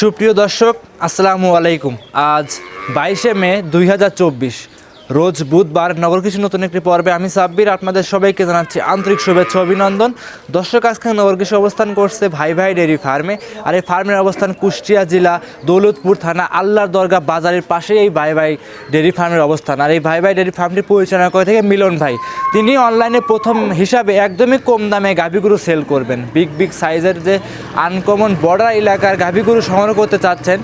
সুপ্রিয় দর্শক আসসালামু আলাইকুম। আজ বাইশে মে দুই হাজার চব্বিশ। রোজ বুধবার নগর কৃষি নতুন একটি পর্বে আমি সাব্বির আপনাদের সবাইকে জানাচ্ছি আন্তরিক শুভেচ্ছা অভিনন্দন। দর্শক, আজকে নগর কৃষি অবস্থান করছে ভাই ভাই ডেয়ারি ফার্মে। আর এই ফার্মের অবস্থান কুষ্টিয়া জেলা দৌলতপুর থানা আল্লাহর দরগা বাজারের পাশেই এই ভাই ভাই ডেয়ারি ফার্মের অবস্থান। আর এই ভাই ভাই ডেয়ারি ফার্মটি পরিচালনা করে থেকে মিলন ভাই। তিনি অনলাইনে প্রথম হিসাবে একদমই কম দামে গাভীগুলো সেল করবেন। বিগ বিগ সাইজের যে আনকমন বর্ডার এলাকার গাভীগুলো সংগ্রহ করতে চাচ্ছেন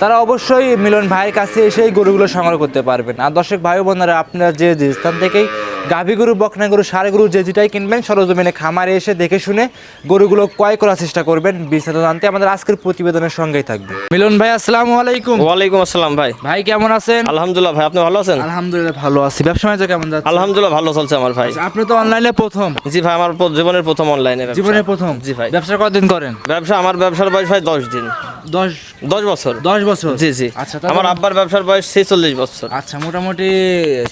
তারা অবশ্যই মিলন ভাইয়ের কাছে এসে এই গরুগুলো সংগ্রহ করতে পারবেন। আর দর্শক, ভাই বোনেরা আপনারা যে যে স্থান থেকেই গাভী গরু বকনা গরু সার গরু যে যেটাই কিনবেন সরজমিনে খামারে এসে দেখে শুনে গরুগুলো ক্রয় করার চেষ্টা করবেন। বিস্তারিত জানতে আমাদের আজকের প্রতিবেদনের সঙ্গেই থাকবে। মিলন ভাই আসসালামু আলাইকুম। ওয়ালাইকুম আসসালাম ভাই। ভাই কেমন আছেন? আলহামদুলিল্লাহ ভাই আপনি ভালো আছেন? আলহামদুলিল্লাহ ভালো আছি। ব্যবসা বাণিজ্য কেমন যাচ্ছে? আলহামদুলিল্লাহ ভালো চলছে আমার ভাই। আপনি তো অনলাইনে প্রথম? জি ভাই আমার জীবনের প্রথম অনলাইনে জীবনের প্রথম? জি ভাই। ব্যবসা কতদিন করেন? ব্যবসা আমার ব্যবসার বয়স ভাই দশ দিন। দশ দশ বছর। দশ বছর? জি জি। আচ্ছা আমার আব্বার ব্যবসার বয়স ছেচল্লিশ বছর। আচ্ছা মোটামুটি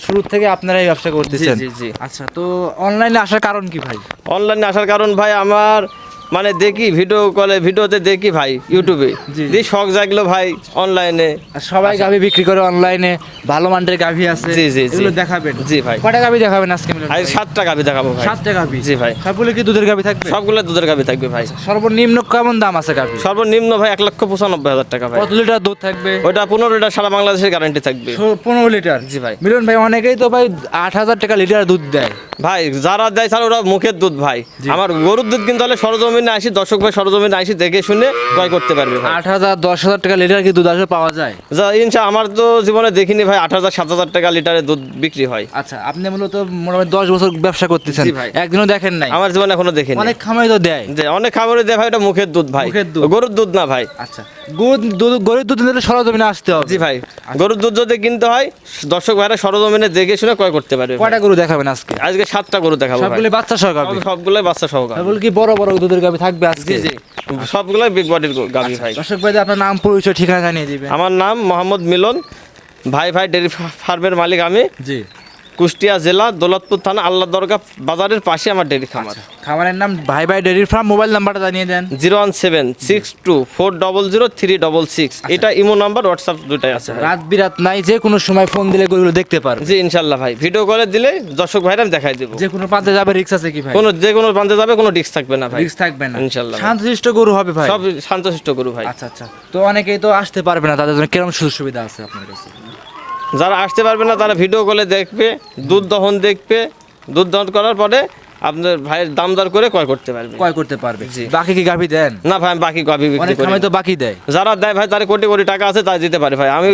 শুরু থেকে আপনারাই ব্যবসা করতেছেন। জি। আচ্ছা তো অনলাইনে আসার কারণ কি ভাই অনলাইনে আসার কারণ ভাই আমার মানে দেখি ভিডিও কলে ভিডিওতে দেখি ভাই ইউটিউবে। দিয়ে শখ জাগলো ভাই অনলাইনে আর সবাই গাভি বিক্রি করে অনলাইনে ভালো মানের গাভি আছে জি, জি। এগুলো দেখাবেন। জি ভাই। কটা গাভি দেখাবেন আজকে ভাই? সাতটা গাভি দেখাবো ভাই। সাতটা গাভি? জি ভাই। সবগুলো কি দুধের গাভি থাকবে? সবগুলো দুধের গাভি থাকবে ভাই। সর্বনিম্ন কেমন দাম আছে গাভি সর্বনিম্ন ভাই এক লক্ষ পঁচানব্বই হাজার টাকা ভাই। কত লিটার দুধ থাকবে? ওটা পনেরো লিটার সারা বাংলাদেশের গ্যারান্টি থাকবে। পনেরো লিটার? জি ভাই। মিলন ভাই অনেকেই তো ভাই আট হাজার টাকা লিটার দুধ দেয়। ভাই যারা দেয় তাহলে ওরা মুখের দুধ ভাই। আমার গরুর দুধ কিন্তু তাহলে হলে সরজমিনে আসি দর্শক ভাই সরজমিনে আসি দেখে শুনে ক্রয় করতে পারবে আট হাজার দশ হাজার টাকা লিটার কি দুধ আসলে পাওয়া যায়। যা ইনশা আমার তো জীবনে দেখিনি ভাই আট হাজার সাত হাজার টাকা লিটারে দুধ বিক্রি হয়। আচ্ছা আপনি মূলত মোটামুটি দশ বছর ব্যবসা করতেছেন। ভাই। একদিনও দেখেন নাই। আমার জীবনে এখনও দেখিনি। অনেক খামাই তো দেয়। যে অনেক খাবারে দেয় ভাই এটা মুখের দুধ ভাই। মুখের দুধ। গরুর দুধ না ভাই। আচ্ছা গরুর দুধ নিলে সরজমিনে আসতে হবে। জি ভাই গরুর দুধ যদি কিনতে হয় দর্শক ভাইরা সরজমিনে দেখে শুনে ক্রয় করতে পারবে। কয়টা গরু দেখাবেন আজকে? আজকে সাতটা গরু দেখাবো সবগুলো বাচ্চা সহ গাভি সবগুলোই বাচ্চা সহকার। সবগুলো কি বড় বড় দুধের গাভি থাকবে আজকে? জি সবগুলোই বিগ বডির গাভি ভাই। দর্শক ভাই আপনার নাম পরিচয় ঠিকানা জানিয়ে দিবেন। আমার নাম মোহাম্মদ মিলন। ভাই ভাই ডেরি ফার্মের মালিক আমি। জি। কুষ্টিয়া জেলা দৌলতপুর থানা আল্লাহ দরগা বাজারের পাশে আমার ডেরি খামার খামারের নাম ভাই ভাই ডেয়ারি ফার্ম মোবাইল নাম্বারটা জানিয়ে দেন। Zero one seven six two four double zero three double six. এটা ইমো নাম্বার হোয়াটসঅ্যাপ দুটাই আছে রাত বিরাত নাই যে কোনো সময় ফোন দিলে গরুগুলো দেখতে পারবে। জি ইনশাল্লাহ ভাই। ভিডিও কলে দিলে দর্শক ভাইরা আমি দেখাই দেবো। যে কোনো প্রান্তে যাবে রিক্স আছে কি ভাই? কোনো যে কোনো প্রান্তে যাবে কোনো রিক্স থাকবে না ভাই। রিক্স থাকবে না। ইনশাল্লাহ। শান্তশিষ্ট গরু হবে ভাই। সব শান্তশিষ্ট করু ভাই। আচ্ছা আচ্ছা। তো অনেকেই তো আসতে পারবে না তাদের জন্য কীরকম সুযোগ সুবিধা আছে আপনার কাছে? যারা আসতে পারবে না তারা ভিডিও কলে দেখবে দুধ দহন দেখবে দুধ দহন করার পরে আপনার ভাইয়ের দাম দর করে ক্রয় করতে পারবে। ক্রয় করতে পারবে। বাকি কি গাভি দেন? না ভাই আমি বাকি গাভি বিক্রি করে করি তো বাকি দেয়। যারা দেয় ভাই তার কোটি কোটি টাকা আছে তাই দিতে পারে ভাই। আমি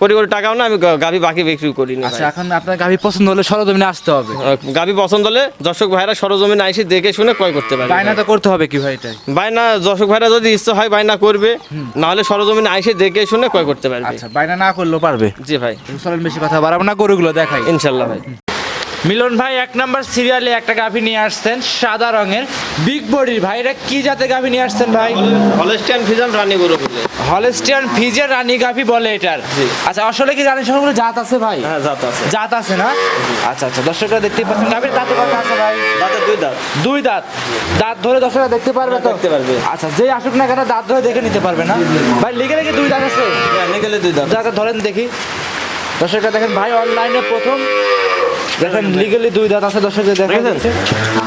কোটি কোটি টাকাও না আমি গাভী বাকি বিক্রি করি না আচ্ছা এখন আপনার গাভি পছন্দ হলে সরজমিনে আসতে হবে। গাভী পছন্দ হলে দর্শক ভাইরা সরজমিনে আইসি দেখে শুনে ক্রয় করতে পারে বায়না তো করতে হবে কি ভাই এটাই? বাইনা দর্শক ভাইরা যদি ইচ্ছে হয় বাইনা করবে না হলে সরজমিনে আইসে দেখে শুনে ক্রয় করতে পারবে। আচ্ছা বায়না না করলেও পারবে। জি ভাই। চলেন বেশি কথা বাড়াবো না গরুগুলো দেখাই। ইনশাল্লাহ ভাই। মিলন ভাই এক নাম্বার সিরিয়ালে একটা গাভি নিয়ে আসছেন সাদা রঙের। বিগ বডির ভাই এটা কি জাতের গাভি নিয়ে আসছেন ভাই? হলস্টিয়ান ফিজান রানী গরু বলে। হলস্টিয়ান ফিজের রানী গাভি বলে এটার। আচ্ছা আসলে কি রানী সবগুলো জাত আছে ভাই? হ্যাঁ জাত আছে। জাত আছে না? আচ্ছা আচ্ছা দর্শকরা দেখতে পাচ্ছেন গাভির দাঁতে কটা আছে ভাই? দাঁতের দুই দাঁত। দুই দাঁত। দাঁত ধরে দর্শকরা দেখতে পারবে তো? দেখতে পারবে। আচ্ছা যেই আসুক না কেন দাঁত ধরে দেখে নিতে পারবে না? ভাই লিখে রেখে দুই দাঁত আছে? নিকেলে দুই দাঁত। দাঁত ধরেন দেখি। দর্শকরা দেখেন ভাই অনলাইনে প্রথম। দেখেন লিগালি দুই দাঁত আছে দর্শকদের দেখা? যাচ্ছে।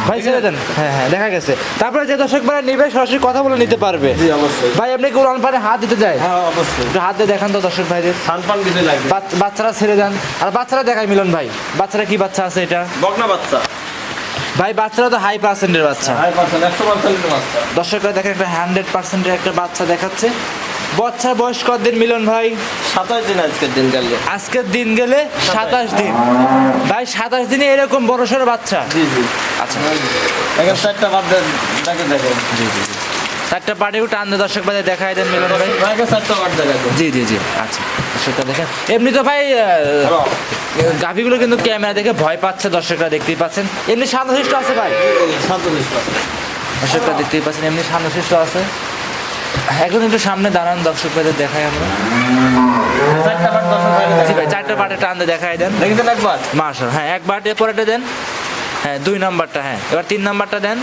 ভাই ছেড়ে দেন। হ্যাঁ হ্যাঁ দেখা গেছে। তারপরে যে দর্শক ভাই নিবে সরাসরি কথা বলে নিতে পারবে। অবশ্যই। ভাই আপনি কি উড়ান পারে হাত দিতে যায় হ্যাঁ অবশ্যই। একটু হাত দিয়ে দেখান তো দর্শক ভাইদের। বাচ্চারা ছেড়ে দেন। আর বাচ্চারা দেখায় মিলন ভাই। বাচ্চারা কি বাচ্চা আছে এটা? বকনা বাচ্চা। ভাই বাচ্চারা তো হাই পার্সেন্টের বাচ্চা। হাই পার্সেন্ট একশো পার্সেন্টের বাচ্চা। দর্শকরা দেখেন একটা হান্ড্রেড পার্সেন্টের একটা বাচ্চা দেখাচ্ছে। বাচ্চার বয়স কত দিন মিলন ভাই? সাতাশ দিন আজকের দিন গেলে। আজকের দিন গেলে সাতাশ। দিন। ভাই সাতাশ দিনে এরকম বড় সড়ো বাচ্চা? জি জি। আচ্ছা। এখন চারটা বাদ তাকে দেখেন। চারটা পাটিও টান দর্শক ভাই দেখাই দেন মিলন ভাই। চারটা বাদ দেখেন জি জি জি। আচ্ছা দর্শকরা দেখেন। এমনি তো ভাই গাভিগুলো কিন্তু ক্যামেরা দেখে ভয় পাচ্ছে দর্শকরা দেখতেই পাচ্ছেন। এমনি শান্তশিষ্ট আছে ভাই? সাতচল্লিশ দর্শকরা দেখতেই পাচ্ছেন এমনি শান্তশিষ্ট আছে। এখন একটু সামনে দাঁড়ান দর্শক ভাইদের দেখাই আমরা। চারটে জি ভাই চারটা পাটে টান দিয়ে দেখাই দেন। দেখেন একবার মার্শাল হ্যাঁ এক বাটে পরেটা দেন। হ্যাঁ দুই নাম্বারটা হ্যাঁ এবার তিন নাম্বারটা দেন।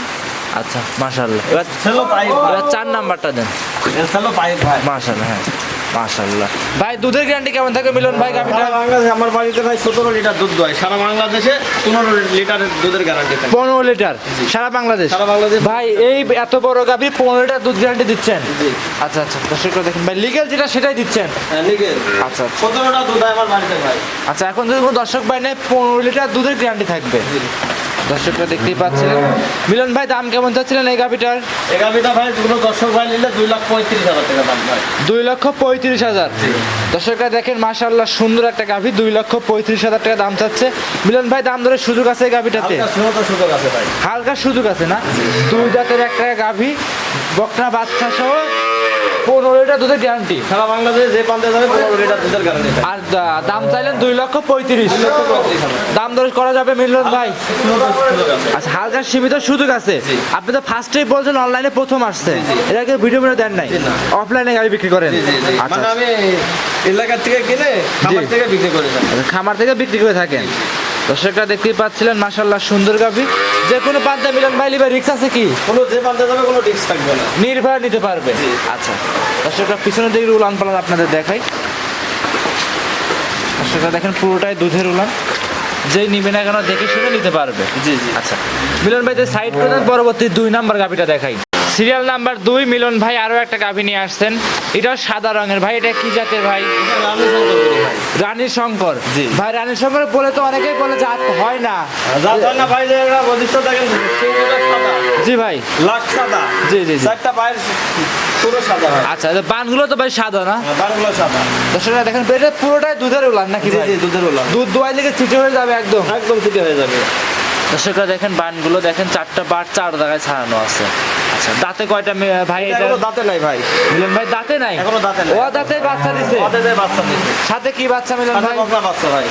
আচ্ছা মাশাল্লাহ এবার এবার চার নাম্বারটা দেন। পাইপ হ্যাঁ। মাশাল্লাহ ভাই দুধের গ্যারান্টি কেমন থাকে মিলন ভাই সারা বাংলাদেশে আমার বাড়িতে ভাই সতেরো লিটার দুধ দোয়। সারা বাংলাদেশে পনেরো লিটারের দুধের গ্যারান্টি থাকে। পনেরো লিটার? সারা বাংলাদেশ? সারা বাংলাদেশ। ভাই এই এত বড় গাভি পনেরো লিটার দুধ গ্যারান্টি দিচ্ছেন? জি। আচ্ছা আচ্ছা দর্শকরা দেখেন। ভাই লিগেল যেটা সেটাই দিচ্ছেন? হ্যাঁ লিগেল আচ্ছা আচ্ছা। সতেরোটা দুধ হয় আমার বাড়িতে ভাই। আচ্ছা এখন যদি কোনো দর্শক ভাই নেয় পনেরো লিটার দুধের গ্যারান্টি থাকবে। দর্শকরা দেখতেই পাচ্ছিলেন। মিলন ভাই দাম কেমন চাচ্ছিলেন এই গাভিটার? এই গাভিটা ভাই কোনো দর্শক ভাই নিলে দুই লক্ষ পঁয়ত্রিশ হাজার টাকা দাম ভাই। দুই লক্ষ পঁয়ত্রিশ হাজার। দর্শকরা দেখেন মাশাল্লাহ সুন্দর একটা গাভি দুই লক্ষ পঁয়ত্রিশ হাজার টাকা দাম চাচ্ছে। মিলন ভাই দাম ধরে সুযোগ আছে এই গাভিটাতে? হালকা সুযোগ আছে ভাই। হালকা সুযোগ আছে না? দুই জাতের একটা গাভি বকনা বাচ্চা সহ পনেরো লিটার দুধের গ্যারান্টি সারা বাংলাদেশে যে পান্তে যাবে পনেরো লিটার দুধের গ্যারান্টি আর দাম চাইলেন দুই লক্ষ পঁয়ত্রিশ। দাম দর করা যাবে মিলন ভাই। আছে আচ্ছা হালকা সীমিত সুযোগ আছে। আপনি তো ফার্স্টেই বলছেন অনলাইনে প্রথম আসছে। এটাকে ভিডিও ভিডিও দেন নাই। অফলাইনে গাড়ি বিক্রি করেন। আচ্ছা মানে আমি এলাকার থেকে কিনে খামার থেকে বিক্রি করে আচ্ছা, খামার থেকে বিক্রি করে থাকেন। দর্শকরা দেখতেই পাচ্ছিলেন মাশাল্লাহ সুন্দর গাভি। যে কোনো পান্তা মিলন ভাই লিবার রিক্স আছে কি? কোনো যে পান্তে যাবে কোনো রিক্স থাকবে না। নির্ভয় নিতে পারবে। জি। আচ্ছা দর্শকরা পিছনের দিকে উলান পালান আপনাদের দেখাই। দর্শকরা দেখেন পুরোটাই দুধের উলান। যেই নিবে না কেন দেখে শুনে নিতে পারবে। জি জি। আচ্ছা মিলন ভাই সাইড করে দেন পরবর্তী দুই নাম্বার গাভিটা দেখাই। সিরিয়াল নাম্বার দুই মিলন ভাই আরও একটা গাভি নিয়ে আসছেন। এটাও সাদা রঙের। ভাই এটা কি জাতের ভাই? রানী শঙ্কর। জি। ভাই রানী শঙ্কর বলে তো অনেকেই বলে জাত হয় না। হয় ভাই দেখেন জি ভাই। লাখ সাদা। জি, জি। চারটা পায়ের পুরো সাদা হয়। আচ্ছা বানগুলো তো ভাই সাদা না? বারগুলো সাদা। দর্শকরা দেখেন পুরোটাই দুধের উলান নাকি জি ভাই? জি দুধের ওলাম দুধ দোয়াই থেকে চিটে হয়ে যাবে একদম। একদম চিটে হয়ে যাবে। দর্শকরা দেখেন বানগুলো দেখেন চারটা বার চার জায়গায় ছাড়ানো আছে। আচ্ছা দাঁতে কয়টা ভাই এটা দাঁতে নাই ভাই। মিলন ভাই দাঁতে নাই? এখনও দাঁতে নাই। ও দাঁতে বাচ্চা দিছে? দাঁতে বাচ্চা দিছে। সাথে কি বাচ্চা মিলন ভাই? বকনা বাচ্চা ভাই।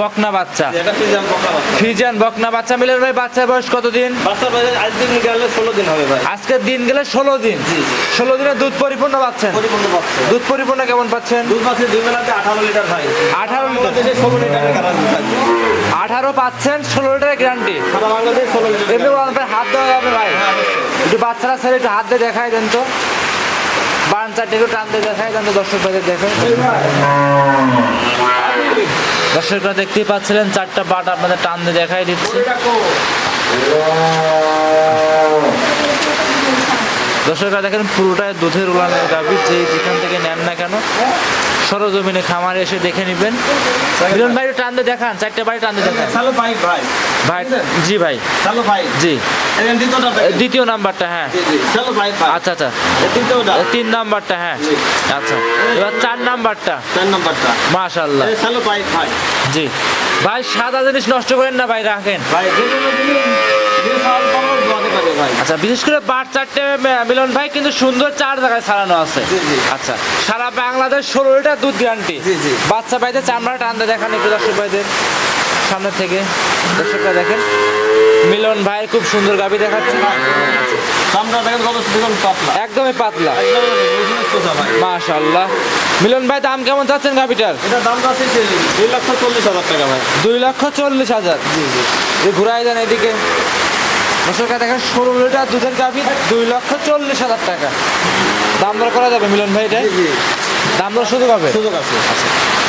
বকনা বাচ্চা। এটা জাম বকনা বাচ্চা। ফিজিয়ান বকনা বাচ্চা। মিলন ভাই বাচ্চার বয়স কতদিন? বাচ্চার বয়স আজ দিন গেলে ষোলো দিন হবে ভাই। আজকের দিন গেলে ষোলো দিন। জি, জি। ষোলো দিনে দুধ পরিপূর্ণ পাচ্ছেন? পরিপূর্ণ বাচ্চা দুধ পরিপূর্ণ কেমন পাচ্ছেন? দুধ পাচ্ছে দুই বেলাতে আঠারো লিটার ভাই। 18 লিটার। বাংলাদেশে ষোলো লিটারের গ্যারান্টি থাকবে আঠারো পাচ্ছেন ষোলো লিটার গ্যারান্টি এমনি হাত দেওয়া যাবে ভাই। একটু বাচ্চারা স্যার একটু হাত দিয়ে দেখাই দেন তো। বান চারটে একটু টান দিয়ে দেখাই দেন তো দর্শক ভাইদের দেখেন দর্শকরা দেখতেই পাচ্ছিলেন চারটা বাট আপনাদের টান দিয়ে দেখাই দিচ্ছি। দর্শকরা দেখেন পুরোটাই দুধের উলানের গাভি যে যেখান থেকে নেন না কেন সরজমিনে খামারে এসে দেখে নেবেন। মিলন ভাই একটু টান দিয়ে দেখান চারটে বাড়ি টান দিয়ে দেখান ভাই ভাই। জি ভাই। চালো পাইপ জি। দ্বিতীয় নাম্বারটা। হ্যাঁ। ভাই আচ্ছা আচ্ছা। তিন নাম্বারটা হ্যাঁ। আচ্ছা। এবার চার নাম্বারটা। চার নম্বরটা। মাশাল্লাহ ভাই জি। ভাই সাদা জিনিস নষ্ট করেন না ভাই রাখেন। ভাই আচ্ছা বিশেষ করে বার চারটে মিলন ভাই কিন্তু সুন্দর চার জায়গায় ছাড়ানো আছে। আচ্ছা সারা বাংলাদেশ ষোলো লিটার দুধ গ্যারান্টি জি, জি। বাচ্চা ভাইদের চামড়া টানতে দেখান একটু দর্শক ভাইদের। সামনে থেকে দর্শকরা দেখেন। মিলন ভাই খুব সুন্দর গাবি দেখাচ্ছে। সামনে দেখেন কত সুন্দর পাতলা। একদমই পাতলা। একদম business সোজা ভাই। মাশাল্লাহ মিলন ভাই দাম কেমন চাচ্ছেন গাবিটার? এটা দাম আছে দুই লক্ষ চল্লিশ হাজার টাকা ভাই। দুই লক্ষ চল্লিশ হাজার। জি জি। ঘুরাই দেন এদিকে। দর্শকরা দেখেন ষোলো লিটার দুধের গাভি দুই লক্ষ চল্লিশ হাজার টাকা। দাম দর করা যাবে মিলন ভাই এটা? দাম দর সুযোগ হবে? সুযোগ আছে।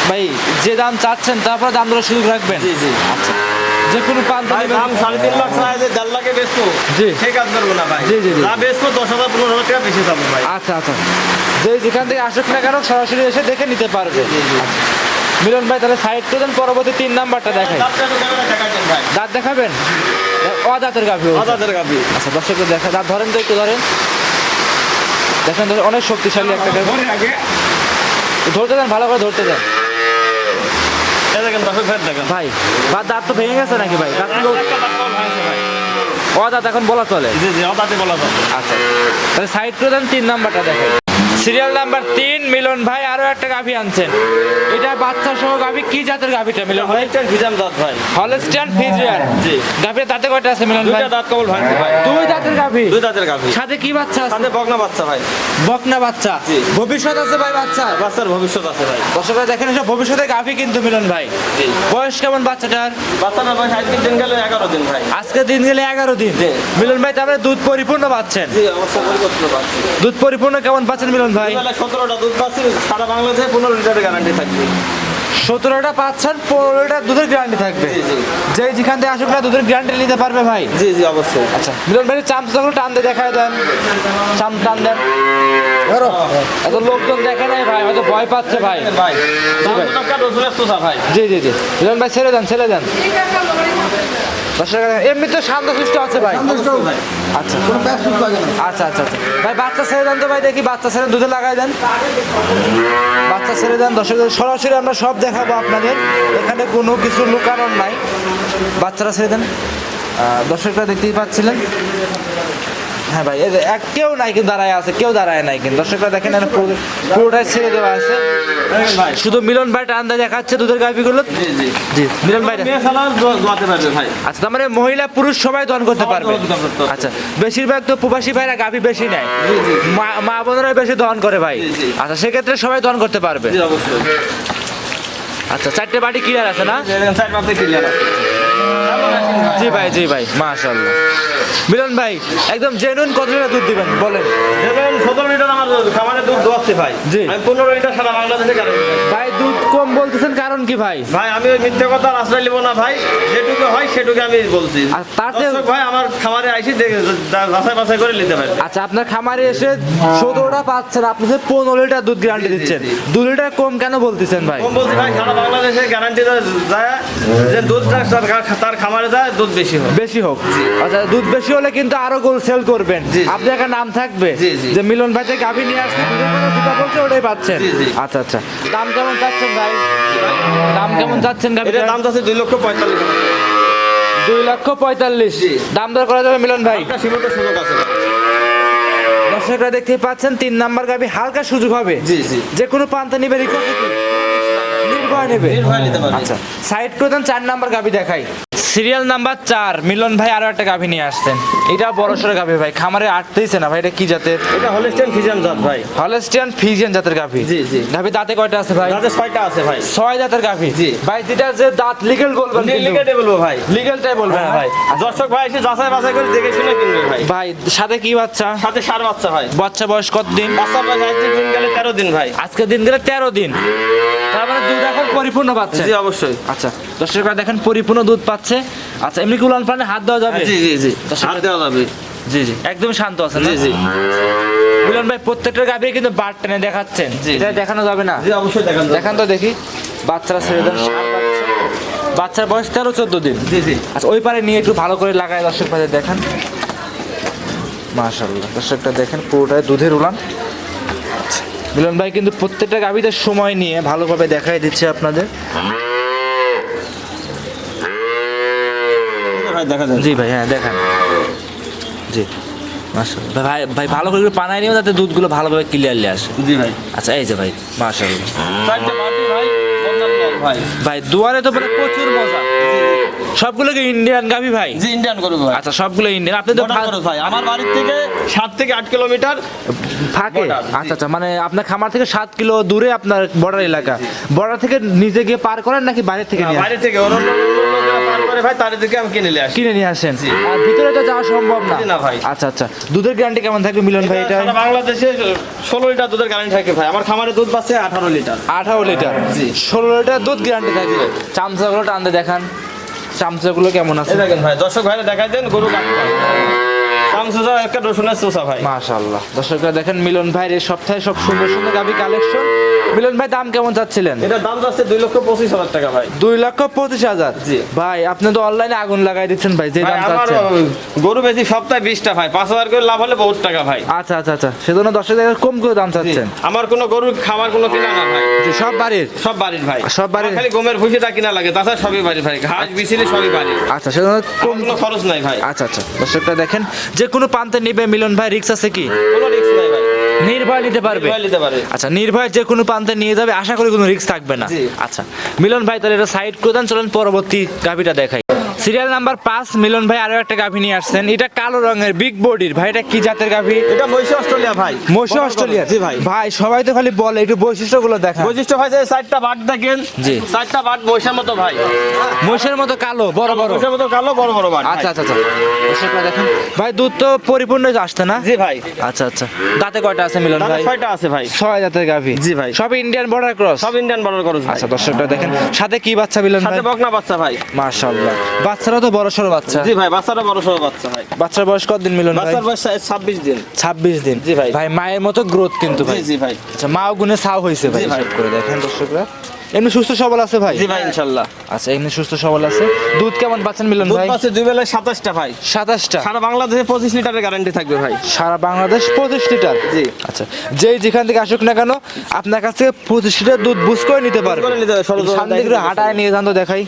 ভাই যে দাম চাচ্ছেন তারপরে দাম দর সুযোগ রাখবেন? জি জি। আচ্ছা। যে কোনো প্রান্ত ভাই দাম সাড়ে তিন লাখ যে দেড় লাখে বেচবো জি। সে কাজ করব না ভাই। জি, জি, জি। না বেচবো দশ হাজার পনেরো হাজার টাকা বেশি যাব ভাই। আচ্ছা আচ্ছা। যে যেখান থেকে আসুক না কেন সরাসরি এসে দেখে নিতে পারবে। জি জি। মিলন ভাই তাহলে সাইড করে দেন পরবর্তী তিন নাম্বারটা দেখাই। ভাই। দাঁত দেখাবেন? অদাঁতের গাভি ও। হাজার গাবি আচ্ছা দর্শকদের দেখা দাঁত ধরেন তো একটু ধরেন। দেখেন ধরেন, অনেক শক্তিশালী একটা গাভি। ধরতে দেন ভালো করে ধরতে দেন। দেখেন দেখেন। ভাই বা দাঁত তো ভেঙে গেছে নাকি ভাই? দাঁত কম হয়েছে ভাই। ও দাঁত এখন বলা চলে। জি জি অদাতে বলা যাবে আচ্ছা তাহলে সাইড করে দেন তিন নাম্বারটা দেখাই। সিরিয়াল নাম্বার তিন মিলন ভাই আরও একটা গাভি আনছেন। এটা বাচ্চা সহ গাভি কি জাতের গাভিটা মিলন ভাই? ভিজাম দাঁত ভাই। ফিজিয়ান। জি। গাভির দাঁতে কয়টা আছে মিলন ভাই? দুইটা দাঁত কবল ভাঙছে ভাই। দুই দাঁতের গাভি? দুই দাঁতের গাভী। সাথে কি বাচ্চা আছে? সাথে বকনা বাচ্চা ভাই। বকনা বাচ্চা। জি। ভবিষ্যৎ আছে ভাই বাচ্চা? বাচ্চার ভবিষ্যৎ আছে ভাই। দর্শকরা দেখেন এসব ভবিষ্যতে গাভি কিন্তু মিলন ভাই। জি। বয়স কেমন বাচ্চাটার? বাচ্চাটার বয়স আজকে দিন গেল এগারো দিন ভাই। আজকে দিন গেলে এগারো দিন। জি। মিলন ভাই তারপরে দুধ পরিপূর্ণ পাচ্ছেন। জি অবশ্যই পরিবর্তন পাচ্ছি। দুধ পরিপূর্ণ কেমন পাচ্ছেন মিলন ভাই। সতেরোটা দুধ পাচ্ছি সারা বাংলাদেশে পনেরো লিটারের গ্যারান্টি থাকবে। সতেরোটা পাচ্ছেন পনেরোটা দুধের গ্যারান্টি থাকবে। জি, জি। যে যেখান থেকে আসুক না দুধের গ্যারান্টি নিতে পারবে ভাই। জি জি অবশ্যই। আচ্ছা মিলন ভাই চামচাগুলো টান দিয়ে দেখায় দেন। চাম টান দেন। এত লোকজন দেখে নাই ভাই হয়তো ভয় পাচ্ছে ভাই। ভাই। জি জি জি মিলন ভাই ছেড়ে দেন ছেড়ে দেন। এমনি তো আছে ভাই। আচ্ছা। আচ্ছা আচ্ছা আচ্ছা। ভাই বাচ্চা ছেড়ে দেন তো ভাই দেখি বাচ্চা ছেড়ে দুধে লাগাই দেন। বাচ্চা ছেড়ে দেন দর্শকদের সরাসরি আমরা সব দেখাবো আপনাদের। এখানে কোনো কিছু লুকানোর নাই। বাচ্চারা ছেড়ে দেন। দর্শকরা দেখতেই পাচ্ছিলেন। হ্যাঁ ভাই এক কেউ নাই কিন্তু দাঁড়ায় আছে কেউ দাঁড়ায় নাই কিন্তু। দর্শকরা দেখেন পুরোটাই ছেড়ে দেওয়া আছে। ভাই। শুধু মিলন ভাই টান্দা দেখাচ্ছে দুধের গাভিগুলো। জি জি। জি মিলন ভাই দোয়াতে পারবে ভাই। আচ্ছা তার মানে মহিলা পুরুষ সবাই দন করতে পারবে। আচ্ছা বেশিরভাগ তো প্রবাসী ভাইরা গাভী বেশি নেয়। মা বোনেরা বেশি দহন করে ভাই। আচ্ছা সেক্ষেত্রে সবাই দহন করতে পারবে। আচ্ছা চারটে বাড়ি ক্লিয়ার আছে না? সাইড মাপে ক্লিয়ার আছে। জি ভাই জি ভাই মাশাল্লাহ মিলন ভাই একদম জেনুইন কত লিটার দুধ দিবেন? বলেন। যেমন সতেরো লিটার আমার খামারে দুধ দোয়াচ্ছে ভাই। জি। আমি পনেরো লিটার সারা বাংলাদেশে গ্যারান্টি ভাই দুধ কম বলতেছেন কারণ কি ভাই? ভাই আমি ওই মিথ্যে কথা আশ্রয় নিব না ভাই। যেটুকু হয় সেটুকু আমি বলছি। আর তাতে- ভাই আমার খামারে আইসি দেখে বাছাই করে নিতে পারে আচ্ছা আপনার খামারে এসে সতেরোটা পাচ্ছেন আপনি যে পনেরো লিটার দুধ গ্যারান্টি দিচ্ছেন। জি। দু লিটার কম কেন বলতেছেন ভাই? কম বলছি ভাই সারা বাংলাদেশে গ্যারান্টি যায় যে দুধটা তার খামারে যায় দুধ বেশি হয়। বেশি হোক। আচ্ছা দুধ বেশি হলে কিন্তু আরও গোল সেল করবেন। আপনার একটা নাম থাকবে। যে মিলন ভাই থেকে গাভী নিয়ে আসছে দুধের বলছে ওটাই পাচ্ছেন। আচ্ছা আচ্ছা। দাম কেমন চাচ্ছেন ভাই? দাম কেমন চাচ্ছেন গাভী এটার দাম আছে দুই লক্ষ পঁয়তাল্লিশ দুই লক্ষ পঁয়তাল্লিশ। দাম দর করা যাবে মিলন ভাই? সীমিত সুযোগ আছে। দর্শকরা দেখতেই পাচ্ছেন তিন নাম্বার গাভী হালকা সুযোগ হবে। যে কোনো পান্তা নিবে রিকোয়েস্ট নির্ভয় নেবে। আচ্ছা সাইড করে দেন চার নাম্বার গাভী দেখাই। সিরিয়াল নাম্বার চার মিলন ভাই আরও একটা গাভী নিয়ে আসছেন। এটা বড় সড়ো গাভী ভাই খামারে আটতেইছে না ভাই এটা কি জাতের? এটা হলিস্টেন ফিজিয়ান জাত ভাই। হলস্টিয়ান ফিজিয়ান জাতের গাভী। জি, জি। গাভী দাঁতে কয়টা আছে ভাই? যাতে ছয়টা আছে ভাই। ছয় দাঁতের গাভী। জি। ভাই যেটা যে দাঁত লিগেল বলবেন লিগেটে বলব ভাই। লিগেলটাই বলবেন হ্যাঁ ভাই। দর্শক ভাই এসে যাচাই বাছাই করে দেখে শুনে কিনবে ভাই। ভাই সাথে কি বাচ্চা? সাথে সার বাচ্চা ভাই। বাচ্চা বয়স কত দিন? বাচ্চা বয়স আজকে দিন গেলে তেরো দিন ভাই। আজকে দিন গেলে তেরো দিন। তার মানে দুধ এখন পরিপূর্ণ পাচ্ছে জি অবশ্যই। আচ্ছা দর্শকরা দেখেন পরিপূর্ণ দুধ পাচ্ছে। আচ্ছা এমনি কি উলান পানে হাত দেওয়া যাবে? জি জি জি। হাত দেওয়া যাবে। জি জি। একদম শান্ত আছে জি জি। মিলন ভাই প্রত্যেকটা গাভী কিন্তু বার টেনে দেখাচ্ছেন। এটা দেখানো যাবে না? জি অবশ্যই দেখান দেখান তো দেখি। বাচ্চারা ছেড়ে দেন বাচ্চার বয়স তেরো চোদ্দ দিন। জি জি। আচ্ছা ওই পারে নিয়ে একটু ভালো করে লাগায় দর্শক ভাই দেখেন। মাশাল্লাহ দর্শকটা দেখেন পুরোটাই দুধের উলান। আচ্ছা, মিলন ভাই কিন্তু প্রত্যেকটা গাভীতে সময় নিয়ে ভালোভাবে দেখাই দিচ্ছে আপনাদের। দেখা জি ভাই হ্যাঁ দেখান। জি মাশাল্লাহ ভাই ভাই ভালো করে পানায় নিও যাতে দুধগুলো ভালোভাবে ক্লিয়ারলি আসে। জি ভাই। আচ্ছা এই যে ভাই মাশাল্লাহ ভাই ভাই। দুয়ারে তো প্রচুর মজা। সবগুলো কি ইন্ডিয়ান গাভী ভাই? জি ইন্ডিয়ান করব ভাই। আচ্ছা সবগুলো ইন্ডিয়ান আপনি তো বর্ডার ভাই। আমার বাড়ির থেকে সাত থেকে আট কিলোমিটার ফাঁকে আচ্ছা আচ্ছা মানে আপনার খামার থেকে সাত কিলো দূরে আপনার বর্ডার এলাকা। বর্ডার থেকে নিজে গিয়ে পার করেন নাকি বাইরে থেকে নিয়ে বাইরে থেকে করে ভাই তাদের থেকে আমি কিনে নিয়ে আসি। কিনে নিয়ে আসেন? আর ভিতরে তো যাওয়া সম্ভব না। না ভাই। আচ্ছা আচ্ছা দুধের গ্যারান্টি কেমন থাকবে মিলন ভাই এটা সারা বাংলাদেশে লিটার দুধের গ্যারান্টি থাকে ভাই। আমার খামারে দুধ পাচ্ছে আঠারো লিটার। আঠারো লিটার। জি। ষোলো লিটার দুধ গ্যারান্টি থাকবে। চামচাগুলো টানতে দেখান। চামচাগুলো কেমন আছে? দেখেন ভাই দর্শক ভাইরা দেখাই দেন গরু কাটতে। চামচুজা একটা রসুনের চোষা ভাই। মাশাআল্লাহ। দর্শকরা দেখেন মিলন ভাইয়ের এই সপ্তাহে সব সুন্দর সুন্দর গাবি কালেকশন মিলন ভাই দাম কেমন চাচ্ছিলেন? এটার দাম যাচ্ছে দুই লক্ষ পঁচিশ হাজার টাকা ভাই। দুই লক্ষ পঁচিশ হাজার? জি। ভাই আপনি তো অনলাইনে আগুন লাগাই দিচ্ছেন ভাই যে দাম আমার চাচ্ছেন। গরু বেশি সপ্তাহে বিশটা ভাই পাঁচ হাজার করে লাভ হলে বহুত টাকা ভাই। আচ্ছা আচ্ছা আচ্ছা। সেজন্য দশ হাজার কম করে দাম। চাচ্ছেন। আমার কোনো গরুর খামার কোনো কিনা না ভাই। সব বাড়ির? সব বাড়ির ভাই। সব বাড়ির? খালি গমের ভুসিটা কিনা লাগে তাছাড়া সবই বাড়ির ভাই। ঘাস বিছিলি সবই বাড়ির। আচ্ছা সেজন্য কম কোনো খরচ নাই ভাই। আচ্ছা আচ্ছা। দর্শকরা দেখেন যে কোনো প্রান্তে নিবে মিলন ভাই রিক্স আছে কি? কোনো রিস্ক নাই ভাই। নির্ভয় নিতে পারবে? আচ্ছা নির্ভয় যে কোনো প্রান্তে নিয়ে যাবে আশা করি কোনো রিস্ক থাকবে না। আচ্ছা মিলন ভাই তাহলে এটা সাইড করে দেন চলেন পরবর্তী গাভিটা দেখাই। সিরিয়াল নাম্বার পাঁচ মিলন ভাই আরও একটা গাভি নিয়ে আসছেন। এটা কালো রঙের বিগ বডির ভাই এটা কি জাতের গাভি? এটা মহিষী অস্ট্রেলিয়া ভাই। মশি অস্ট্রেলিয়া। জি ভাই। ভাই সবাই তো খালি বলে একটু বৈশিষ্ট্যগুলো দেখা বৈশিষ্ট্য ভাই যে চারটা বাট দেখেন। জি। চারটা বাট মহিষের মতো ভাই। মহিষের মতো কালো বড় বড়। মহিষের মতো কালো বড় বড় বাট আচ্ছা আচ্ছা আচ্ছা। দর্শকরা দেখেন। ভাই দুধ তো পরিপূর্ণ আসছে না? জি ভাই। আচ্ছা আচ্ছা। দাঁতে কয়টা আছে মিলন ভাই? ছয়টা আছে ভাই। ছয় জাতের গাভি। জি ভাই। সব ইন্ডিয়ান বর্ডার ক্রস সব ইন্ডিয়ান বর্ডার করস আচ্ছা দর্শকরা দেখেন। সাথে কি বাচ্চা মিলন ভাই? সাথে বকনা বাচ্চা ভাই। মাশাআল্লাহ। বাচ্চারা তো বড় সড়ো বাচ্চা। জি ভাই বাচ্চারা বড় সড়ো বাচ্চা ভাই। বাচ্চার বয়স কতদিন মিলন ভাই? বাচ্চার বয়স ছাব্বিশ দিন। ছাব্বিশ দিন। জি ভাই। ভাই মায়ের মতো গ্রোথ কিন্তু ভাই। জি জি ভাই। আচ্ছা মাও গুনে সাও হয়েছে জি ভাই। করে দেখেন দর্শকরা। এমনি সুস্থ সবল আছে ভাই? জি ভাই ইনশাল্লাহ। আচ্ছা এমনি সুস্থ সবল আছে। দুধ কেমন পাচ্ছেন মিলন দুধ ভাই? পাচ্ছে দুই বেলায় সাতাশটা ভাই। সাতাশটা? সারা বাংলাদেশে পঁচিশ লিটারের গ্যারান্টি থাকবে ভাই। সারা বাংলাদেশ পঁচিশ লিটার? জি। আচ্ছা যেই যেখান থেকে আসুক না কেন আপনার কাছ থেকে পঁচিশ লিটার দুধ বুঝ করে নিতে পারবে। সামনে দিকে হাঁটায় নিয়ে যান তো দেখাই।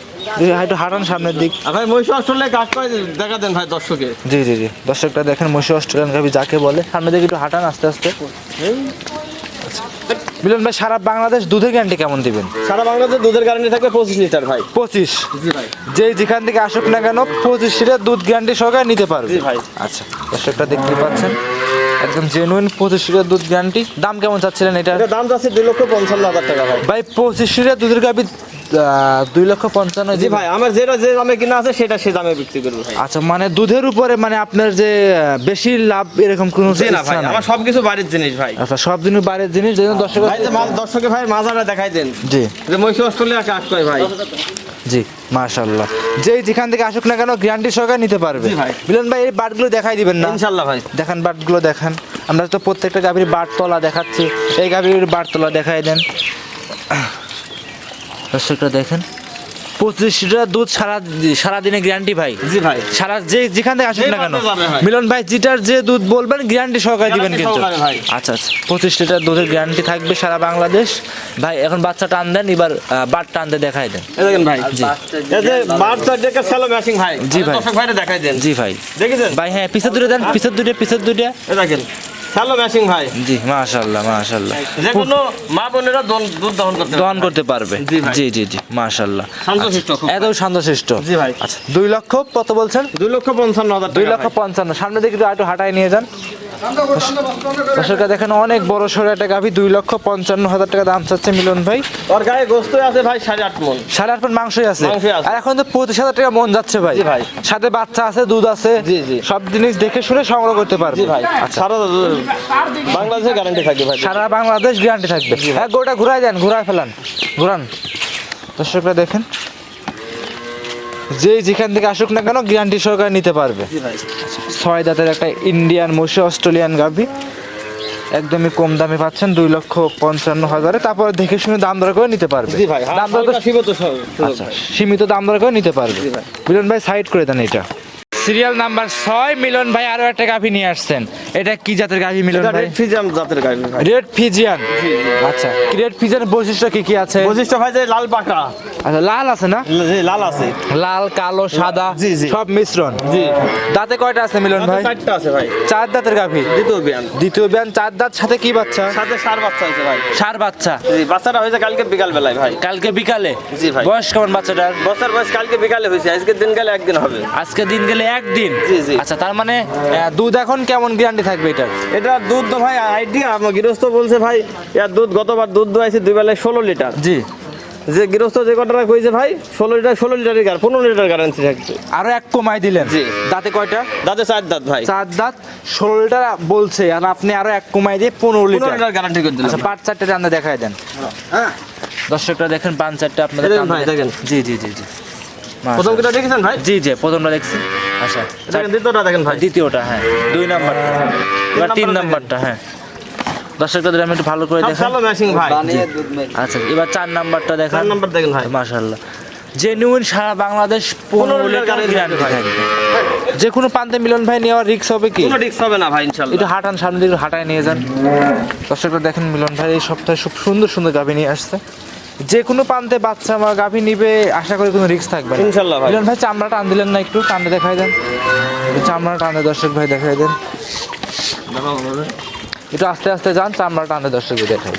একটু হাঁটান সামনের দিক। ভাই মহিষ অস্ট্রেলিয়া কাজ করে দেখা দেন ভাই দর্শকে। জি জি জি। দর্শকটা দেখেন মশি অস্ট্রেলিয়ান গাভি যাকে বলে সামনে দিকে একটু হাঁটান আস্তে আস্তে। আচ্ছা। মিলন ভাই সারা বাংলাদেশ দুধের গ্যারান্টি কেমন দিবেন? সারা বাংলাদেশ দুধের গ্যারান্টি থাকবে পঁচিশ লিটার ভাই। পঁচিশ? জি ভাই। যে যেখান থেকে আসুক না কেন পঁচিশ লিটার দুধ গ্যারান্টি সহকারে নিতে পারবে। জি ভাই। আচ্ছা সেটা দেখতে পাচ্ছেন একদম জেনুইন পঁচিশ লিটার দুধ গ্যারান্টি দাম কেমন চাচ্ছিলেন এটা? এটা দাম চাচ্ছে দুই লক্ষ পঞ্চান্ন হাজার টাকা ভাই। ভাই পঁচিশ লিটার দুধের গাভি দুই লক্ষ পঞ্চান্ন জি ভাই আমার যেটা যে দামে কিনা আছে সেটা সে দামে বিক্রি করব আচ্ছা মানে দুধের উপরে মানে আপনার যে বেশি লাভ এরকম কোনো না ভাই। আমার সবকিছু বাড়ির জিনিস ভাই। আচ্ছা সব দিনের বাইরের জিনিস যেন দর্শক ভাই দর্শকে ভাই মাজারা দেখাই দেন। জি। যে মহিষী অস্ট্রেলিয়া কাজ করে ভাই। জি মাশাল্লাহ যেই যেখান থেকে আসুক না কেন গ্যারান্টি সহকারে নিতে পারবে। মিলন ভাই এই বাটগুলো দেখাই দিবেন না? ইনশাল্লাহ ভাই। দেখান বাটগুলো দেখান। আমরা তো প্রত্যেকটা গাভীর বাট তলা দেখাচ্ছি। এই গাভীর বাট তলা দেখাই দেন। দর্শকটা দেখেন। পঁচিশ লিটার দুধ সারা সারাদিনে গ্যারান্টি ভাই। জি ভাই। সারা যে যেখান থেকে আসুক না কেন। মিলন ভাই যেটার যে দুধ বলবেন গ্যারান্টি সহকারে দিবেন কিন্তু। আচ্ছা আচ্ছা। পঁচিশ লিটার দুধের গ্যারান্টি থাকবে সারা বাংলাদেশ। ভাই এখন বাচ্চা টান দেন এবার বাট টান দিয়ে দেখাই দেন। দেখেন ভাই। জি। ভাই। জি ভাই। দেখাই দেন। জি ভাই। ভাই হ্যাঁ পিছের দুটো দেন পিছের দুটো পিছের দুটো। দেখেন। ম্যাশিং ভাই। জি মাশাআল্লাহ মাশাআল্লাহ। যে কোনো মা বোনেরা দুধ দহন করতে দহন করতে পারবে। জি জি জি মাশাআল্লাহ। শান্তশিষ্ট খুব। শান্তশিষ্ট জি ভাই। আচ্ছা দুই লক্ষ কত বলছেন? দুই লক্ষ পঞ্চান্ন হাজার দুই লক্ষ। পঞ্চান্ন। সামনে দিকে একটু হাঁটায় নিয়ে যান। দর্শকরা দেখেন অনেক বড় সড়ো একটা গাভি দুই লক্ষ পঞ্চান্ন হাজার টাকা দাম চাচ্ছে মিলন ভাই। ওর গায়ে গোস্ত আছে ভাই সাড়ে আট মন। সাড়ে আট পয়েন্ট মাংসই আছে। আর এখন তো পঁচিশ হাজার টাকা মন যাচ্ছে ভাই। ভাই। সাথে বাচ্চা আছে দুধ আছে। জি, জি। সব জিনিস দেখে শুনে সংগ্রহ করতে পারবে। জি ভাই। আচ্ছা। সারা বাংলাদেশে গ্যারান্টি থাকবে ভাই। সারা বাংলাদেশ গ্যারান্টি থাকবে। হ্যাঁ গোটা ঘুরাই দেন ঘুরাই ফেলান। ঘুরান। দর্শকরা দেখেন। যে যেখান থেকে আসুক না কেন গ্যারান্টি সহকারে নিতে পারবে। জি ভাই। ছয় দাঁতের একটা ইন্ডিয়ান মসি অস্ট্রেলিয়ান গাভি। একদমই কম দামে পাচ্ছেন দুই লক্ষ পঞ্চান্ন হাজারে। তারপরে দেখে শুনে দাম দর করে নিতে পারবে। দাম দর তো সীমিত আচ্ছা। সীমিত দাম দর করে নিতে পারবে। মিলন ভাই সাইড করে দেন এটা। সিরিয়াল নাম্বার ছয় মিলন ভাই আরও একটা গাভি নিয়ে আসছেন। এটা কি জাতের গাভি মিলন ভাই? রেড ফিজিয়াম জাতের গাড়ি ভাই। Red Friesian. আচ্ছা রেড ফিজিয়ান বৈশিষ্ট্য কি কি আছে? বৈশিষ্ট্য ভাই যে লাল পাকা। আচ্ছা লাল আছে না? লাল আছে। লাল কালো সাদা। সব মিশ্রণ? জি। দাঁতে কয়টা আছে মিলন ভাই? চারটা আছে ভাই। চার দাঁতের গাভি? দ্বিতীয় বিয়ান দ্বিতীয় বিয়ান চার দাঁত সাথে কি বাচ্চা? সাথে সার বাচ্চা হয়েছে ভাই। সার বাচ্চা? জি বাচ্চাটা হয়েছে কালকে বিকাল বেলায় ভাই। কালকে বিকালে? জি ভাই। বয়স কেমন বাচ্চাটার? বছর বয়স কালকে বিকালে হয়েছে আজকের দিন গেলে একদিন হবে। আজকে দিন গেলে একদিন? জি, জি। আচ্ছা তার মানে দুধ এখন কেমন গ্যারান্টি থাকবে এটা এটা দুধ তো ভাই আইডিয়া আমার গৃহস্থ বলছে ভাই ইয়ার দুধ গতবার দুধ দোয়াইছে দুই বেলায় ষোলো লিটার। জি। যে গৃহস্থ যে কটাটা কইছে ভাই ষোলো লিটার ষোলো লিটারের গার পনেরো লিটার গ্যারান্টি থাকবে। আরও এক কমাই দিলেন। জি। দাঁতে কয়টা? দাঁতে চার দাঁত ভাই। চার দাঁত ষোলো লিটার বলছে আর আপনি আরও এক কমাই দিয়ে পনেরো লিটার। লিটার গ্যারান্টি করে দিলাম। আচ্ছা পাঁচ চারটা রান্না দেখাই দেন। দর্শকরা দেখেন পাঁচ চারটা আপনাদের ভাই, দেখেন। জি জি জি জি। প্রথম। কিটা দেখেছেন ভাই? জি জি প্রথমটা দেখছি। আচ্ছা দেখেন দ্বিতীয়টা দেখেন ভাই। দ্বিতীয়টা হ্যাঁ। দুই নাম্বার। এবার তিন নাম্বারটা নাম্বারটা হ্যাঁ। দর্শকদের আমি একটু ভালো করে দেখান ম্যাচিং ভাই। আচ্ছা এবার চার নাম্বারটা দেখান। চার নাম্বার দেখেন ভাই। মাশাল্লাহ জেনুইন সারা বাংলাদেশ পনেরো লিটার লিটার গ্যারান্টি থাকবে। যে কোনো প্রান্তে মিলন ভাই নেওয়ার রিক্স হবে কি? কোনো রিস্ক হবে না ভাই ইনশাল্লাহ একটু হাঁটান সামনে দিকে হাঁটায় নিয়ে যান। দর্শকরা দেখেন মিলন ভাই এই সপ্তাহে খুব সুন্দর সুন্দর গাভী নিয়ে আসছে। যে কোনো প্রান্তে বাচ্চা আমার গাভী নিবে আশা করি কোনো রিস্ক থাকবে না। ভাই। মিলন ভাই চামড়া টান দিলেন না একটু টানতে দেখাই দেন। চামড়া টানে দর্শক ভাই দেখাই দেন। একটু আস্তে আস্তে যান চামড়া টানে দর্শককে দেখাই।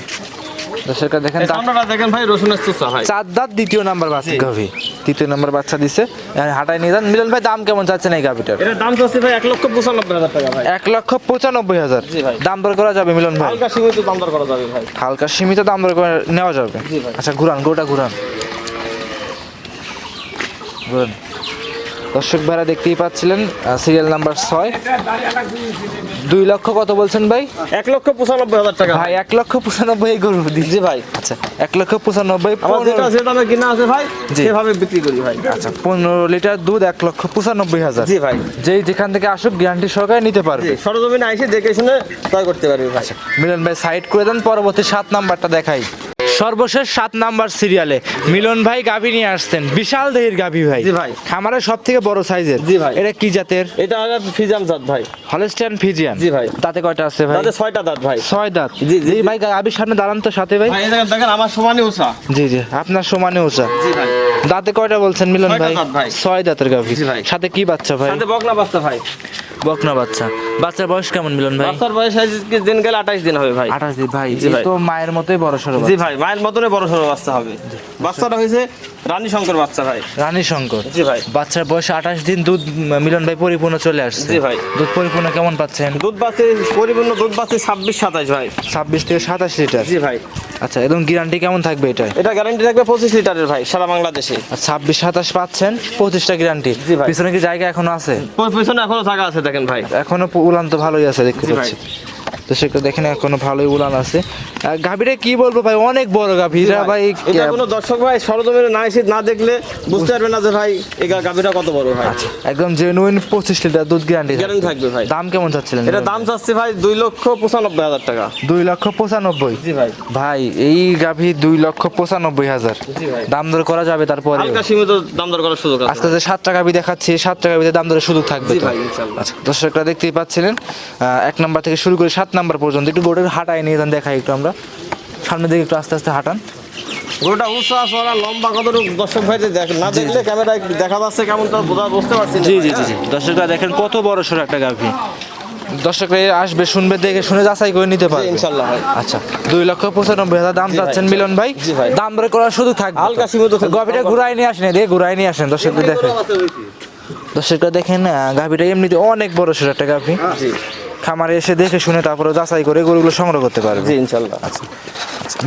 দর্শকরা দেখেন সামনেটা দেখেন ভাই রসুনের চুচা ভাই। চার দাঁত দ্বিতীয় নাম্বার বাচ্চা। গাভি। তৃতীয় নাম্বার বাচ্চা দিছে। হাঁটায় নিয়ে যান। মিলন ভাই দাম কেমন চাচ্ছেন এই গাভিটার? এটার দাম চাচ্ছি ভাই এক লক্ষ পঁচানব্বই হাজার টাকা ভাই। এক লক্ষ পঁচানব্বই হাজার। জি ভাই। দাম দর করা যাবে মিলন ভাই? হালকা সীমিত দাম দর করা যাবে ভাই। হালকা সীমিত দাম দর করে নেওয়া যাবে। জি ভাই। আচ্ছা ঘুরান গোটা ঘুরান। ঘুরান। দর্শক ভাইরা দেখতেই পাচ্ছিলেন সিরিয়াল নাম্বার ছয়। দুই লক্ষ কত বলছেন ভাই? এক লক্ষ পঁচানব্বই হাজার টাকা। ভাই এক লক্ষ পঁচানব্বই গরু জি ভাই। আচ্ছা এক লক্ষ পঁচানব্বই যেটা যে দামে কিনা আছে ভাই জি। সেভাবে বিক্রি করি ভাই। আচ্ছা পনেরো লিটার দুধ এক লক্ষ পঁচানব্বই হাজার। জি ভাই। যেই যেখান থেকে আসুক গ্যারান্টি সহকারে নিতে পারবে। সরজমিনে আইসে দেখে শুনে ক্রয় করতে পারবি ভাই। মিলন ভাই সাইড করে দেন পরবর্তী সাত নাম্বারটা দেখাই। সর্বশেষ সাত নাম্বার সিরিয়ালে মিলন ভাই গাভী নিয়ে আসছেন। বিশাল দেহের গাভী ভাই। জি ভাই। খামারের সব থেকে বড় সাইজের। জি ভাই। এটা কি জাতের? এটা হলো ফিজাম জাত ভাই। Holstein Friesian. জি ভাই। তাতে কয়টা আছে ভাই? তাদের ছয়টা দাঁত ভাই। ছয় দাঁত। জি, জি, ভাই গাভীর সামনে দাঁড়ান তো সাথে ভাই। দেখেন দেখেন আমার সমানই উষা জি জি আপনার সমানে উঁচা। জি ভাই। দাঁতে কয়টা বলছেন মিলন ভাই। ছয় দাঁতের গাভী। জি ভাই। সাথে কি বাচ্চা ভাই? সাথে বকনা বাচ্চা ভাই। বকনা বাচ্চা। বাচ্চার বয়স কেমন মিলন ভাই? বাচ্চার বয়স আজকে দিন গেলে আঠাইশ দিন হবে ভাই। আঠাশ দিন ভাই তো মায়ের মতোই বড় সরো জি ভাই মায়ের মতোই বড় সরো বাচ্চা হবে। বাচ্চাটা হয়েছে রানী শঙ্কর বাচ্চা ভাই। রানী শঙ্কর জি ভাই। বাচ্চার বয়স আঠাশ দিন দুধ মিলন ভাই পরিপূর্ণ চলে আসছে। জি ভাই। দুধ পরিপূর্ণ কেমন পাচ্ছেন? দুধ বাচ্চা পরিপূর্ণ দুধ বাচ্চা ছাব্বিশ সাতাশ ভাই। ছাব্বিশ থেকে সাতাশ লিটার? জি ভাই। আচ্ছা এবং গ্যারান্টি কেমন থাকবে এটা? এটা গ্যারান্টি থাকবে পঁচিশ লিটারের ভাই সারা বাংলাদেশে। আর ছাব্বিশ সাতাশ পাচ্ছেন পঁচিশটা গ্যারান্টি জি ভাই। পিছনে কি জায়গা এখনও আছে? পিছনে এখনও জায়গা আছে দেখেন ভাই। এখনও উলান তো ভালোই আছে দেখতে জি ভাই। পাচ্ছি। তো সেটা দেখেন এখনও ভালোই উলান আছে। গাভীটা কি বলব ভাই? অনেক বড় গাভী ভাই এটা কোনো দর্শক ভাই সরজমিনে না এসে না দেখলে বুঝতে পারবে না যে ভাই এই গাভীটা কত বড় ভাই। একদম জেনুইন পঁচিশ লিটার দুধ গ্যারান্টি গ্যারান্টি থাকবে। ভাই। দাম কেমন চাচ্ছিলেন? এটা দাম চাচ্ছে ভাই দুই লক্ষ পঁচানব্বই হাজার টাকা। দুই লক্ষ পঁচানব্বই? জি ভাই। ভাই এই গাভী দুই লক্ষ পঁচানব্বই হাজার। জি ভাই। দাম দর করা যাবে তারপরে হালকা সীমিত দাম দর করার সুযোগ আছে। আজকে যে সাত টাকা গাভী দেখাচ্ছি সাত টাকা গাভীতে দাম দরের সুযোগ থাকবে জি ভাই, ইনশাল্লাহ। আচ্ছা দর্শকরা দেখতেই পাচ্ছিলেন আহ, এক নাম্বার থেকে শুরু করে সাত নাম্বার পর্যন্ত। একটু গোড়ের হাঁটায় নিয়ে যান দেখাই একটু আমরা। সামনের দিকে একটু আস্তে আস্তে হাঁটান। গরুটা উঁচা চড়া লম্বা কত দর্শক ভাই যে দেখ- না দেখলে ক্যামেরায় দেখা যাচ্ছে কেমন তো বোঝা বুঝতে পারছি জি জি জি? জি। দর্শকরা দেখেন কত বড় সড়ো একটা গাভী। দর্শকরা আসবে শুনবে দেখে শুনে যাচাই করে নিতে পারবে। ইনশাল্লাহ আচ্ছা দুই লক্ষ পঁচানব্বই হাজার দাম চাচ্ছেন মিলন ভাই। দাম দরে করার শুধু থাকবে। হালকা সীমিত। গাভিটা ঘুরাই নিয়ে আসেন দিয়ে ঘুরাই নিয়ে আসেন। দর্শকদের দেখেন। দর্শকরা দেখেন গাভিটা এমনিতে অনেক বড় সড়ো একটা গাভি। খামারে এসে দেখে শুনে তারপরে যাচাই করে গরুগুলো সংগ্রহ করতে পারবে। জি ইনশাল্লাহ। আচ্ছা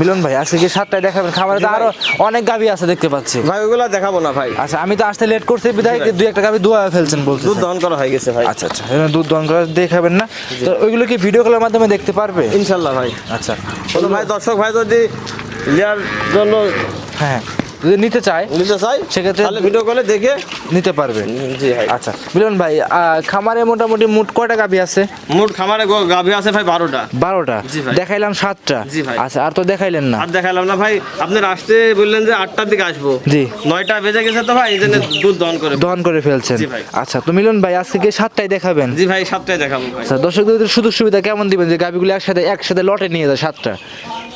মিলন ভাই আজকে কি সাতটায় দেখাবেন? খামারে তো আরও অনেক গাভী আছে দেখতে পাচ্ছি। ভাই ওগুলা দেখাবো না ভাই। আচ্ছা আমি তো আসতে লেট করছি বিধায় দুই একটা গাভি দোয়া ফেলছেন বলছে দুধ দহন করা হয়ে গেছে ভাই। আচ্ছা আচ্ছা দুধ দন করা দেখাবেন না। তো ওইগুলো কি ভিডিও কলের মাধ্যমে দেখতে পারবে? ইনশাল্লাহ ভাই। আচ্ছা। ভাই দর্শক ভাই যদি নেওয়ার জন্য হ্যাঁ। যদি নিতে চায় নিতে চাই সেক্ষেত্রে- তাহলে ভিডিও কলে দেখে নিতে পারবে। জি ভাই। আচ্ছা মিলন ভাই খামারে মোটামুটি মোট কয়টা গাভি আছে? মোট খামারে গাভী আছে ভাই বারোটা। বারোটা। দেখাইলাম সাতটা। জি ভাই। আচ্ছা আর তো দেখাইলেন না। আর দেখালাম না ভাই আপনি আসতে বললেন যে আটটার দিকে আসব। জি। নয়টা বেজে গেছে তো ভাই এই জন্য দুধ দহন করে দহন করে ফেলছেন। জি ভাই। আচ্ছা তো মিলন ভাই আজকে কি সাতটায় দেখাবেন? জি ভাই সাতটায় দেখাবো আচ্ছা দর্শকদের সুযোগ সুবিধা কেমন দিবেন যে গাভিগুলো একসাথে একসাথে লটে নিয়ে যায় সাতটা?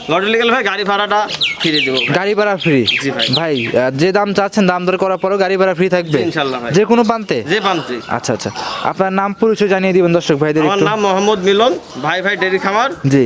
লটারি গেলে ভাই গাড়ি ভাড়াটা ফ্রি দেবো গাড়ি ভাড়া ফ্রি জি ভাই। ভাই যে দাম চাচ্ছেন দাম দর করার পরও গাড়ি ভাড়া ফ্রি থাকবে? ইনশাআল্লাহ ভাই। যে কোনো প্রান্তে? যে পান্তে আচ্ছা আচ্ছা। আপনার নাম পরিচয় জানিয়ে দিবেন দর্শক ভাইদের আমার নাম মোহাম্মদ মিলন ভাই ভাই ডেরি খামার। জি।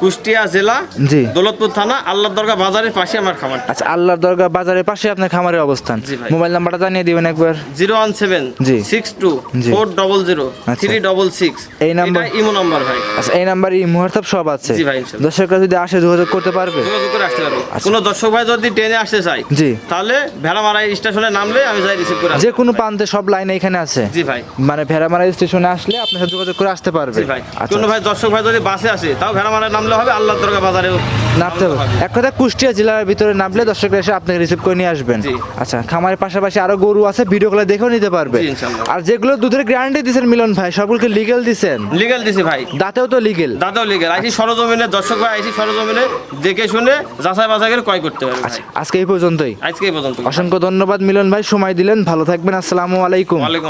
কুষ্টিয়া জেলা জি। দৌলতপুর থানা আল্লাহ দরগা বাজারের পাশে আমার খামার। আচ্ছা আল্লাহর দরগা বাজারের পাশে আপনার খামারের অবস্থান। মোবাইল নাম্বারটা জানিয়ে দিবেন একবার। জিরো ওয়ান সেভেন জি। Six two four double zero আচ্ছা। Three double six. এই নাম্বার- ইমো নাম্বার ভাই। আচ্ছা এই নাম্বার এই মুহূর্তে সব আছে। জি ভাই। দর্শকরা যদি আসে যোগাযোগ করতে পারবে। যোগাযোগ করে আসতে পারবে। কোনো দর্শক ভাই যদি ট্রেনে আসতে চাই আচ্ছা। জি। তাহলে ভেড়ামারা স্টেশনে নামলে আমি যাই রিসিভ করে। যে কোনো প্রান্তে সব লাইনে এখানে আছে। জি ভাই। মানে ভেড়ামারা স্টেশনে আসলে আপনার সাথে যোগাযোগ করে আসতে পারবে। জি ভাই। আচ্ছা। কোনো ভাই দর্শক ভাই যদি বাসে আসে তাও ভেড়ামারা নামলে হবে আল্লাহ দরগা বাজারেও নামতে হবে। এক কথা কুষ্টিয়া জেলার ভিতরে নামলে দর্শকরা এসে আপনাকে রিসিভ করে নিয়ে আসবেন। আচ্ছা খামারের পাশাপাশি আরও গরু আছে ভিডিও কলে দেখেও নিতে পারবে। আর যেগুলো দুধের গ্যারান্টি দিচ্ছেন মিলন ভাই সবগুলোকে লিগেল দিচ্ছেন লিগেল দিছি ভাই। দাঁতেও তো লিগেল দাদাও লিগেল আইসি সরজমিনে দর্শক ভাই আইসি সরজমিনে দেখে শুনে যাচাই বাছাই করে ক্রয় করতে পারবে ভাই। আজকে এই পর্যন্তই। আজকে এই পর্যন্ত অসংখ্য ধন্যবাদ মিলন ভাই সময় দিলেন ভালো থাকবেন আসসালামু আলাইকুম। ওয়ালাইকুম